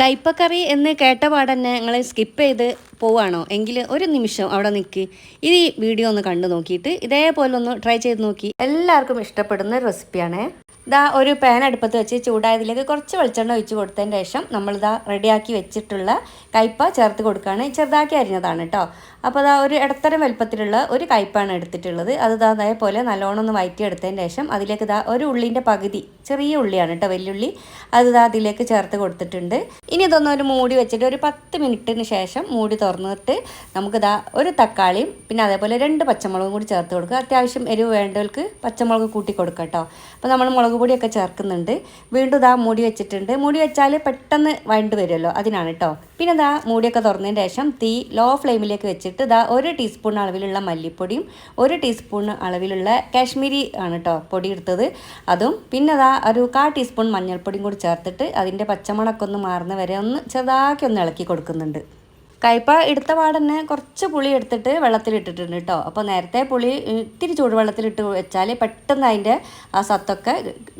കയ്പക്കറി എന്ന് കേട്ട പാടന്നെ നിങ്ങൾ സ്കിപ്പ് ചെയ്ത് പോവാണോ? എങ്കിൽ ഒരു നിമിഷം അവിടെ നിൽക്ക് ഈ വീഡിയോ ഒന്ന് കണ്ടു നോക്കിയിട്ട് ഇതേപോലെ ഒന്ന് ട്രൈ ചെയ്ത് നോക്കി. എല്ലാവർക്കും ഇഷ്ടപ്പെടുന്ന റെസിപ്പിയാണ് ഇതാ ഒരു പാൻ അടുപ്പത്ത് വെച്ച് ചൂടായതിലേക്ക് കുറച്ച് വെളിച്ചെണ്ണ ഒഴിച്ച് കൊടുത്തതിന് ശേഷം നമ്മളിതാ റെഡിയാക്കി വെച്ചിട്ടുള്ള കയ്പ ചേർത്ത് കൊടുക്കുകയാണ്. ചെറുതാക്കി അരിഞ്ഞതാണ് കേട്ടോ. അപ്പോൾ അതാ ഒരു ഇടത്തരം വലുപ്പത്തിലുള്ള ഒരു കയ്പാണ് എടുത്തിട്ടുള്ളത്. അത് ഇതാ അതേപോലെ നല്ലോണം ഒന്ന് വയറ്റിയെടുത്തതിന് ശേഷം അതിലേക്ക് ഇതാ ഒരു ഉള്ളിന്റെ പകുതി ചെറിയ ഉള്ളിയാണ് കേട്ടോ വെല്ലുള്ളി അത് ഇതാ അതിലേക്ക് ചേർത്ത് കൊടുത്തിട്ടുണ്ട്. ഇനി ഇതൊന്ന് ഒരു മൂടി വെച്ചിട്ട് ഒരു പത്ത് മിനിറ്റിന് ശേഷം മൂടി തുറന്നിട്ട് നമുക്കിതാ ഒരു തക്കാളിയും പിന്നെ അതേപോലെ രണ്ട് പച്ചമുളകും കൂടി ചേർത്ത് കൊടുക്കുക. അത്യാവശ്യം എരിവ് വേണ്ടവർക്ക് പച്ചമുളക് കൂട്ടി കൊടുക്കാം കേട്ടോ. അപ്പോൾ നമ്മൾ മുളക് പൊടിയൊക്കെ ചേർക്കുന്നുണ്ട്. വീണ്ടും ഇതാ മൂടി വെച്ചിട്ടുണ്ട്. മൂടി വെച്ചാൽ പെട്ടെന്ന് വഴണ്ട് വരുമല്ലോ. അതിനാണ് കേട്ടോ പിന്നെ ഇതാ മൂടിയൊക്കെ തുറന്നതിന് ശേഷം തീ ലോ ഫ്ലെയിമിലേക്ക് വെച്ചിട്ട് ഇതാ ഒരു ടീസ്പൂൺ അളവിലുള്ള മല്ലിപ്പൊടിയും ഒരു ടീസ്പൂൺ അളവിലുള്ള കാശ്മീരി ആണ് കേട്ടോ പൊടി എടുത്തത്. അതും പിന്നെ അതാ ഒരു കാ ടീസ്പൂൺ മഞ്ഞൾപ്പൊടിയും കൂടി ചേർത്തിട്ട് അതിന്റെ പച്ചമണക്കൊന്ന് മാറുന്ന വരെ ഒന്ന് ചെറുതാക്കി ഒന്ന് ഇളക്കി കൊടുക്കുന്നുണ്ട്. കയ്പ എടുത്ത പാടന്നെ കുറച്ച് പുളി എടുത്തിട്ട് വെള്ളത്തിലിട്ടിട്ടുണ്ട് കേട്ടോ അപ്പോൾ നേരത്തെ പുളി ഇത്തിരി ചൂടുവെള്ളത്തിലിട്ട് വെച്ചാൽ പെട്ടെന്ന് അതിന്റെ ആ സത്തൊക്കെ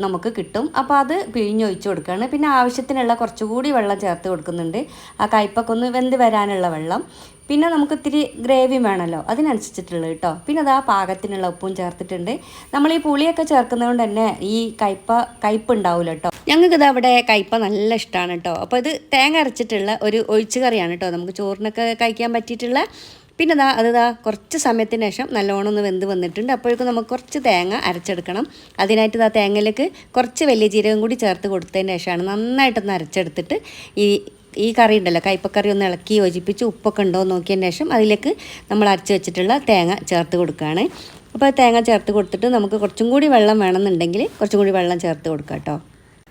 നമുക്ക് കിട്ടും. അപ്പോൾ അത് പിഴിഞ്ഞൊഴിച്ച് കൊടുക്കുകയാണ് പിന്നെ ആവശ്യത്തിനുള്ള കുറച്ചുകൂടി വെള്ളം ചേർത്ത് കൊടുക്കുന്നുണ്ട്. ആ കയ്പൊക്കെ ഒന്ന് വെന്ത് വരാനുള്ള വെള്ളം. പിന്നെ നമുക്ക് ഇത്തിരി ഗ്രേവി വേണമല്ലോ. അതിനനുസരിച്ചിട്ടുള്ളത് കേട്ടോ. പിന്നെ അത് ആ പാകത്തിനുള്ള ഉപ്പും ചേർത്തിട്ടുണ്ട്. നമ്മൾ ഈ പുളിയൊക്കെ ചേർക്കുന്നത് കൊണ്ട് തന്നെ ഈ കയ്പ കയ്പ് ഉണ്ടാവില്ല കേട്ടോ. ഞങ്ങൾക്ക് ഇത് അവിടെ കയ്പ നല്ല ഇഷ്ടമാണ് കേട്ടോ. അപ്പോൾ ഇത് തേങ്ങ അരച്ചിട്ടുള്ള ഒരു ഒഴിച്ചു കറിയാണ് കേട്ടോ. നമുക്ക് ചോറിനൊക്കെ കഴിക്കാൻ പറ്റിയിട്ടുള്ള. പിന്നെ ദാ അത് ദാ കുറച്ച് സമയത്തിന് ശേഷം നല്ലോണം ഒന്ന് വെന്ത് വന്നിട്ടുണ്ട്. അപ്പോഴേക്കും നമുക്ക് കുറച്ച് തേങ്ങ അരച്ചെടുക്കണം. അതിനായിട്ട് ദാ തേങ്ങയിലേക്ക് കുറച്ച് വലിയ ജീരകം കൂടി ചേർത്ത് കൊടുത്തതിന് ശേഷമാണ് നന്നായിട്ടൊന്ന് അരച്ചെടുത്തിട്ട് ഈ ഈ കറി ഉണ്ടല്ലോ കയ്പക്കറി ഒന്ന് ഇളക്കി യോജിപ്പിച്ച് ഉപ്പൊക്കെ ഉണ്ടോ നോക്കിയതിന് ശേഷം അതിലേക്ക് നമ്മൾ അരച്ച് വെച്ചിട്ടുള്ള തേങ്ങ ചേർത്ത് കൊടുക്കുകയാണ്. അപ്പോൾ തേങ്ങ ചേർത്ത് കൊടുത്തിട്ട് നമുക്ക് കുറച്ചും കൂടി വെള്ളം വേണമെന്നുണ്ടെങ്കിൽ കുറച്ചും കൂടി വെള്ളം ചേർത്ത് കൊടുക്കാം കേട്ടോ.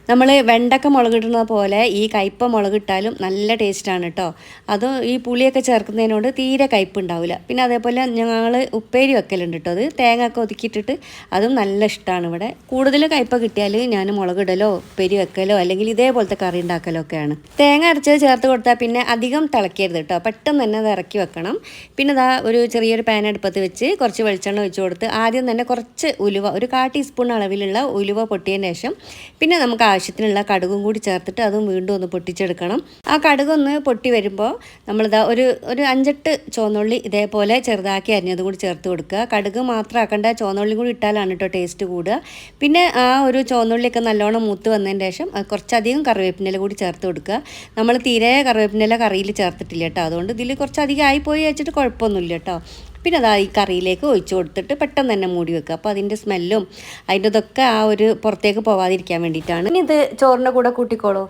നമ്മൾ വെണ്ടക്ക മുളകിടുന്ന പോലെ ഈ കയ്പ മുളകിട്ടാലും നല്ല ടേസ്റ്റാണ് കേട്ടോ അത് ഈ പുളിയൊക്കെ ചേർക്കുന്നതിനോട് തീരെ കയ്പ് ഉണ്ടാവില്ല പിന്നെ അതേപോലെ ഞങ്ങൾ ഉപ്പേരി വെക്കലുണ്ട് കേട്ടോ അത് തേങ്ങ ഒക്കെ ഒതുക്കിയിട്ടിട്ട് അതും നല്ല ഇഷ്ടമാണ് ഇവിടെ. കൂടുതൽ കയ്പ കിട്ടിയാൽ ഞാൻ മുളകിടലോ ഉപ്പേരി വെക്കലോ അല്ലെങ്കിൽ ഇതേപോലത്തെ കറി ഉണ്ടാക്കലോ ഒക്കെയാണ്. തേങ്ങ അരച്ചത് ചേർത്ത് കൊടുത്താൽ പിന്നെ അധികം തിളക്കരുത് കേട്ടോ പെട്ടെന്ന് തന്നെ അത് ഇറക്കി വെക്കണം. പിന്നെ അതാ ഒരു ചെറിയൊരു പാൻ അടുപ്പത്ത് വെച്ച് കുറച്ച് വെളിച്ചെണ്ണ ഒഴിച്ച് കൊടുത്ത് ആദ്യം തന്നെ കുറച്ച് ഉലുവ ഒരു കാ ടീസ്പൂൺ അളവിലുള്ള ഉലുവ പൊട്ടിയതിന് ശേഷം പിന്നെ നമുക്ക് ആവശ്യത്തിനുള്ള കടുകും കൂടി ചേർത്തിട്ട് അതും വീണ്ടും ഒന്ന് പൊട്ടിച്ചെടുക്കണം. ആ കടുകൊന്ന് പൊട്ടി വരുമ്പോൾ നമ്മളിതാ ഒരു ഒരു അഞ്ചെട്ട് ചുവന്നുള്ളി ഇതേപോലെ ചെറുതാക്കി അരിഞ്ഞത് കൂടി ചേർത്ത് കൊടുക്കുക. കടുക് മാത്രം ആക്കണ്ട ചുവന്നുള്ളി കൂടി ഇട്ടാലാണ് കേട്ടോ ടേസ്റ്റ് കൂടുക. പിന്നെ ആ ഒരു ചുവന്നുള്ളിയൊക്കെ നല്ലോണം മൂത്ത് വന്നതിന് ശേഷം കുറച്ചധികം കറിവേപ്പിനില കൂടി ചേർത്ത് കൊടുക്കുക. നമ്മൾ തീരെ കറിവേപ്പിനില കറിയിൽ ചേർത്തിട്ടില്ല കേട്ടോ. അതുകൊണ്ട് ഇതിൽ കുറച്ചധികം ആയിപ്പോയി വെച്ചിട്ട് കുഴപ്പമൊന്നുമില്ല കേട്ടോ. പിന്നെ അതാ ഈ കറിയിലേക്ക് ഒഴിച്ച് കൊടുത്തിട്ട് പെട്ടെന്ന് തന്നെ മൂടി വെക്കുക. അപ്പോൾ അതിന്റെ സ്മെല്ലും അതിന്റെ ഇതൊക്കെ ആ ഒരു പുറത്തേക്ക് പോവാതിരിക്കാൻ വേണ്ടിയിട്ടാണ്. ഇനി ഇത് ചോറിന്റെ കൂടെ കൂട്ടിക്കോളൂ.